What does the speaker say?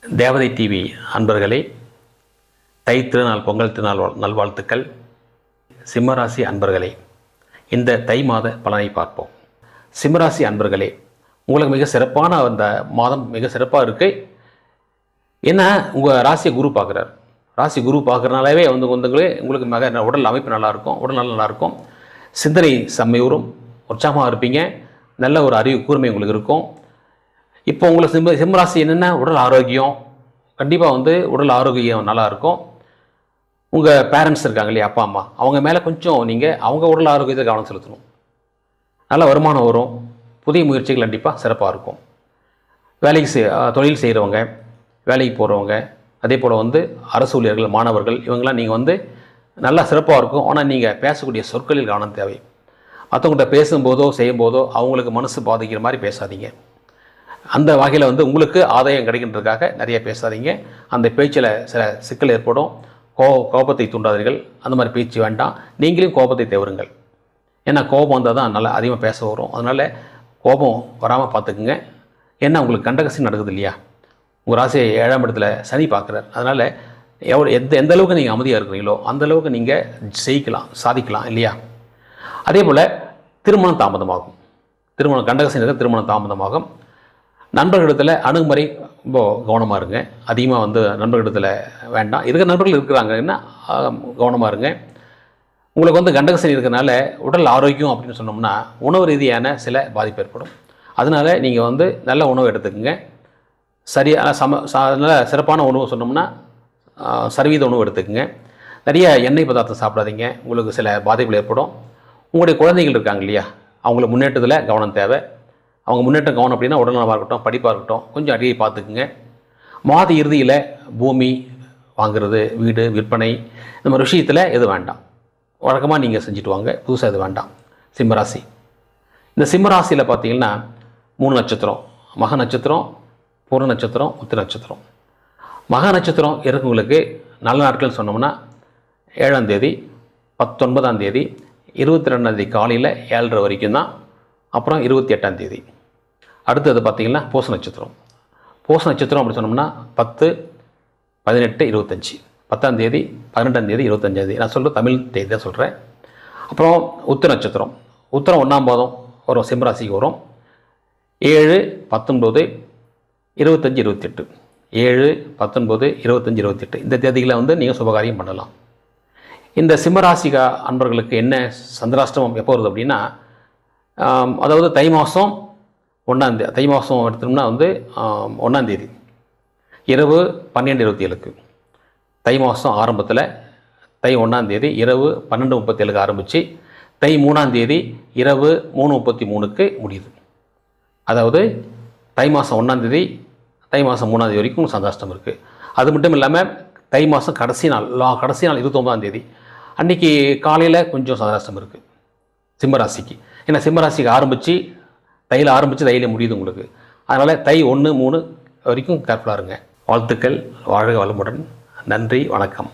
தேவதை டிவி அன்பர்களே தை திருநாள் பொங்கல் திருநாள் வாழ்- நல்வாழ்த்துக்கள். சிம்மராசி அன்பர்களே இந்த தை மாத பலனை பார்ப்போம். சிம்மராசி அன்பர்களே உங்களுக்கு மிக சிறப்பான அந்த மாதம் மிக சிறப்பாக இருக்குது ஏன்னா உங்கள் ராசியை குரு பார்க்குறாரு. ராசி குரு பார்க்குறனாலே வந்து வந்துங்களே உங்களுக்கு மிக உடல் அமைப்பு நல்லாயிருக்கும் உடல் நல்லா இருக்கும். சிந்தனை செம்மையூறும் உற்சாகமாக இருப்பீங்க. நல்ல ஒரு அறிவு கூர்மை உங்களுக்கு இருக்கும். இப்போ உங்களுக்கு சிம்ம சிம்மராசி என்னென்ன உடல் ஆரோக்கியம். கண்டிப்பாக வந்து உடல் ஆரோக்கியம் நல்லா இருக்கும் உங்கள் பேரண்ட்ஸ் இருக்காங்க இல்லையா அப்பா அம்மா. அவங்க மேலே கொஞ்சம் நீங்கள் அவங்க உடல் ஆரோக்கியத்தை கவனம் செலுத்தணும். நல்ல வருமானம் வரும். புதிய முயற்சிகள் கண்டிப்பாக சிறப்பாக இருக்கும். வேலைக்கு செய் தொழில் செய்கிறவங்க வேலைக்கு போகிறவங்க அதே போல் வந்து அரசு ஊழியர்கள் மாணவர்கள் இவங்கெல்லாம் நீங்கள் வந்து நல்லா சிறப்பாக இருக்கும். ஆனால் நீங்கள் பேசக்கூடிய சொற்களில் கவனம் தேவை. மற்றவங்கள்ட்ட பேசும்போதோ செய்யும்போதோ அவங்களுக்கு மனசு பாதிக்கிற மாதிரி பேசாதீங்க. அந்த வகையில் வந்து உங்களுக்கு ஆதாயம் கிடைக்கின்றதுக்காக நிறைய பேசாதீங்க. அந்த பேச்சில் சில சிக்கல் ஏற்படும். கோ கோபத்தை தூண்டாதீர்கள். அந்த மாதிரி பேச்சு வேண்டாம். நீங்களும் கோபத்தை தவறுங்கள் ஏன்னா கோபம் வந்தால் தான் நல்லா அதிகமாக பேச வரும். அதனால் கோபம் வராமல் பார்த்துக்குங்க. ஏன்னா உங்களுக்கு கண்டகசி நடக்குது இல்லையா? உங்கள் ராசியை ஏழாம் இடத்துல சனி பார்க்குறார். அதனால் எவ்வளோ எந்த எந்த அளவுக்கு நீங்கள் அமைதியாக இருக்கிறீங்களோ அந்த அளவுக்கு நீங்கள் ஜெயிக்கலாம் சாதிக்கலாம் இல்லையா? அதே போல் திருமணம் தாமதமாகும். திருமணம் கண்டகசி நடக்க திருமணம் தாமதமாகும். நண்பர்களிடத்தில் அணுகுமுறை ரொம்ப கவனமாக இருங்க. அதிகமாக வந்து நண்பர்களிடத்தில் வேண்டாம். இருக்கிற நண்பர்கள் இருக்கிறாங்கன்னா கவனமாக இருங்க. உங்களுக்கு வந்து கண்டகசனி இருக்கிறனால உடல் ஆரோக்கியம் அப்படின்னு சொன்னோம்னா உணவு ரீதியான சில பாதிப்பு ஏற்படும். அதனால நீங்கள் வந்து நல்ல உணவு எடுத்துக்கோங்க. சரியான சம நல்ல சிறப்பான உணவு சொன்னோம்னா சர்வீத சரிவீத உணவு எடுத்துக்கோங்க. நிறைய எண்ணெய் பதார்த்தம் சாப்பிடாதீங்க. உங்களுக்கு சில பாதிப்புகள் ஏற்படும். உங்களுடைய குழந்தைகள் இருக்காங்க இல்லையா? அவங்களுக்கு முன்னேற்றத்தில் கவனம் தேவை. அவங்க முன்னேற்றம் கவனம் அப்படின்னா உடல்நலமாக இருக்கட்டும் படிப்பாக இருக்கட்டும் கொஞ்சம் அடியை பார்த்துக்குங்க. மாத இறுதியில் பூமி வாங்கிறது வீடு விற்பனை இந்த மாதிரி விஷயத்தில் எது வேண்டாம். வழக்கமாக நீங்கள் செஞ்சுட்டு வாங்க புதுசாக எது வேண்டாம். சிம்மராசி இந்த சிம்மராசியில் பார்த்தீங்கன்னா மூணு நட்சத்திரம். மக நட்சத்திரம் பூர நட்சத்திரம் உத்திர நட்சத்திரம். மக நட்சத்திரம் இருக்கவங்களுக்கு நல்ல நாட்கள் சொன்னோம்னா ஏழாம் தேதி பத்தொன்பதாம் தேதி இருபத்தி ரெண்டாம் தேதி காலையில் ஏழரை வரைக்கும் தான் அப்புறம் இருபத்தி எட்டாம் தேதி. அடுத்தது பார்த்திங்கன்னா பூச நட்சத்திரம். பூச நட்சத்திரம் அப்படி சொன்னோம்னா பத்து பதினெட்டு இருபத்தஞ்சி. பத்தாம் தேதி பன்னெண்டாம் தேதி இருபத்தஞ்சாம் தேதி. நான் சொல்கிற தமிழ் தேதி தான் சொல்கிறேன் அப்புறம் உத்திர நட்சத்திரம். உத்திரம் ஒன்றாம் பாதம் வரும் சிம்மராசிக்கு வரும். ஏழு பத்தொன்பது இருபத்தஞ்சி இருபத்தெட்டு. ஏழு பத்தொன்பது இருபத்தஞ்சி இருபத்தெட்டு. இந்த தேதிகளை வந்து நீங்கள் சுபகாரியம் பண்ணலாம். இந்த சிம்மராசிகா அன்பர்களுக்கு என்ன சந்திராஷ்டமம் எப்போ வருது அப்படின்னா அதாவது தை மாதம் ஒன்றாந்தேதி தை மாதம் எடுத்தோம்னா வந்து ஒன்றாந்தேதி இரவு பன்னெண்டு இருபத்தி ஏழுக்கு தை மாதம் ஆரம்பத்தில் தை ஒன்றாந்தேதி இரவு பன்னெண்டு முப்பத்தேழுக்கு ஆரம்பித்து தை மூணாந்தேதி இரவு மூணு முப்பத்தி மூணுக்கு முடியுது. அதாவது தை மாதம் ஒன்றாந்தேதி தை மாதம் மூணாந்தேதி வரைக்கும் சந்தாஷ்டம் இருக்குது அது மட்டும் இல்லாமல் தை மாதம் கடைசி நாள் லா கடைசி நாள் இருபத்தொம்பதாந்தேதி அன்றைக்கி காலையில் கொஞ்சம் சந்தாஷ்டம் இருக்குது சிம்மராசிக்கு. ஏன்னா சிம்மராசிக்கு ஆரம்பித்து தையில் ஆரம்பித்து தையில் முடியுது உங்களுக்கு. அதனால் தை ஒன்று மூணு வரைக்கும் கேர்ஃபுல்லாக இருங்க. வாழ்த்துக்கள் வாழ்க வளமுடன். நன்றி வணக்கம்.